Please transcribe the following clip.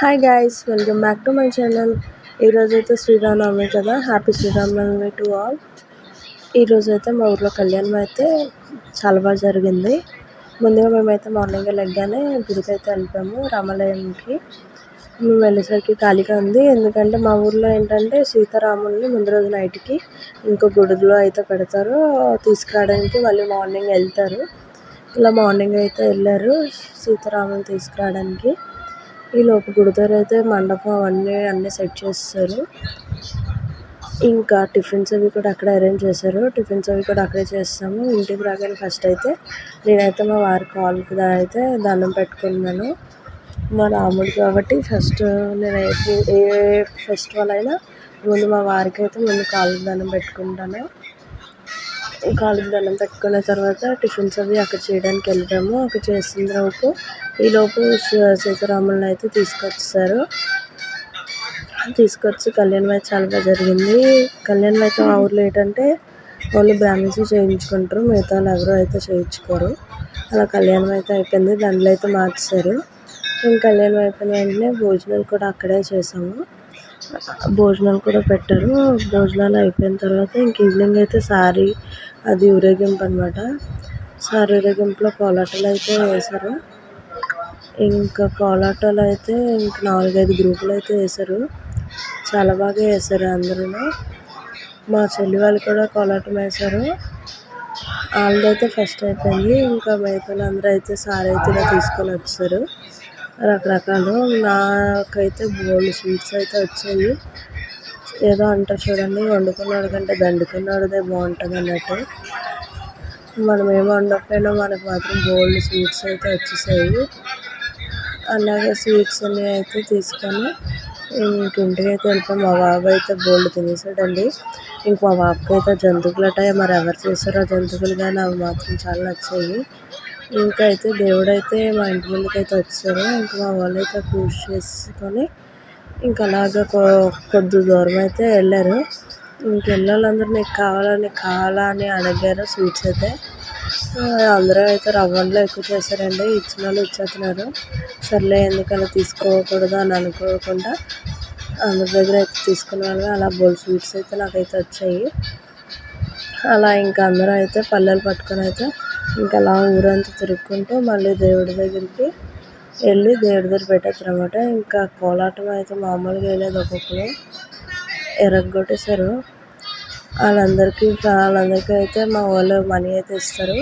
Hi guys welcome back to my channel ఈరోజైతే అయితే శ్రీరామనవమి కదా. హ్యాపీ శ్రీరామనవమి టు ఆల్ ఈరోజు అయితే మా ఊర్లో కళ్యాణం అయితే చాలా బాగా జరిగింది. ముందుగా మేమైతే మార్నింగ్ లెగ్గానే గుడికి అయితే వెళ్ళిపోయాము రామాలయంకి. మేము వెళ్ళేసరికి ఖాళీగా ఉంది. ఎందుకంటే మా ఊర్లో ఏంటంటే సీతారాముల్ని ముందు రోజు నైట్కి ఇంకో గుడిలో అయితే పెడతారు. తీసుకురావడానికి మళ్ళీ మార్నింగ్ వెళ్తారు. ఇలా మార్నింగ్ అయితే వెళ్ళారు సీతారాముని తీసుకురావడానికి. ఈలోపు గుడి దగ్గర అయితే మండపం అవన్నీ అన్నీ సెట్ చేస్తారు. ఇంకా టిఫిన్స్ అవి కూడా అక్కడే అరేంజ్ చేశారు. టిఫిన్స్ అవి కూడా అక్కడే చేస్తాము. ఇంటికి రాగానే ఫస్ట్ అయితే నేనైతే మా వారి కాళ్ళకి అయితే దండం పెట్టుకున్నాను. మా రాముడు కాబట్టి ఫస్ట్ నేను ఏ ఫెస్టివల్ అయినా ముందు మా వారికి అయితే ముందు కాళ్ళకి దండం పెట్టుకుంటాను. కాళ్ళకి దండం పెట్టుకున్న తర్వాత టిఫిన్స్ అవి అక్కడ చేయడానికి వెళ్ళాము. అక్కడ చేసిన లోపు ఈలోపు సీతారాములను అయితే తీసుకొచ్చారు తీసుకొచ్చి కళ్యాణం అయితే చాలా బాగా జరిగింది. కళ్యాణం అయితే మా ఊర్లో ఏంటంటే ఓన్లీ బ్రాహ్మిన్స్ చేయించుకుంటారు. మిగతా వాళ్ళు ఎవరు అయితే చేయించుకోరు. అలా కళ్యాణం అయితే అయిపోయింది. దండలు అయితే మార్చారు మేము కళ్యాణం అయిపోయిన వెంటనే భోజనాలు కూడా అక్కడే చేసాము. భోజనాలు కూడా పెట్టారు. భోజనాలు అయిపోయిన తర్వాత ఇంక ఈవినింగ్ అయితే సారీ అది ఊరేగింపు అనమాట సారీ ఊరేగింపులో కోలాటాలు అయితే వేశారు. ఇంకా కోలాటాలు అయితే ఇంకా నాలుగైదు గ్రూపులు అయితే వేశారు. చాలా బాగా వేశారు అందరూ. మా చెల్లి వాళ్ళు కూడా కోలాటం వేశారు. వాళ్ళదైతే ఫస్ట్ అయిపోయింది. ఇంకా మిగతా అందరూ అయితే సారీ అయితే ఇలా తీసుకొని వచ్చారు. రకరకాలు. నాకైతే బోల్డ్ స్వీట్స్ అయితే వచ్చాయి. ఏదో అంటారు చూడండి వండుకున్నాడు కంటే దండుకున్నాడుదే బాగుంటుంది అన్నట్టు మనం ఏమి వండకపోయినా మనకు మాత్రం బోల్డ్ స్వీట్స్ అయితే వచ్చేసాయి. అలాగే స్వీట్స్ అన్నీ అయితే తీసుకొని ఇంక ఇంటికి అయితే వెళ్తాం మా బాబు అయితే బోల్డ్ తినేసాడండి. ఇంక మా బాబుకి అయితే జంతువులు అట మరి ఎవరు చేస్తారో జంతువులు కానీ అవి మాత్రం చాలా నచ్చాయి. ఇంకా అయితే దేవుడు అయితే మా ఇంటి ముందుకు అయితే వచ్చారు. ఇంకా మా వాళ్ళు అయితే పూజ చేసుకొని ఇంకా అలాగే కొద్ది దూరం అయితే వెళ్ళారు. ఇంకెళ్ళాలందరూ నీకు కావాలా నీకు కావాలా అని అడిగారు స్వీట్స్ అయితే. అందరూ అయితే రవ్వల్లో ఎక్కువ చేశారండి ఇచ్చిన వాళ్ళు ఇచ్చేస్తున్నారు. సర్లే ఎందుకలా తీసుకోకూడదు అని అనుకోకుండా అందరి దగ్గర అయితే తీసుకునే వాళ్ళు అలా బోల్ స్వీట్స్ అయితే నాకైతే వచ్చాయి. అలా ఇంకా అందరూ అయితే పల్లెలు పట్టుకొని అయితే ఇంకా అలా ఊరంతా తిరుక్కుంటూ మళ్ళీ దేవుడి దగ్గరికి వెళ్ళి దేవుడి దగ్గర పెట్టేస్తారు అనమాట ఇంకా కోలాటం అయితే మామూలుగా వెళ్ళేది ఒక్కొక్కరు ఎరగొట్టేశారు. వాళ్ళందరికీ వాళ్ళందరికీ అయితే మా వాళ్ళు మనీ అయితే ఇస్తారు.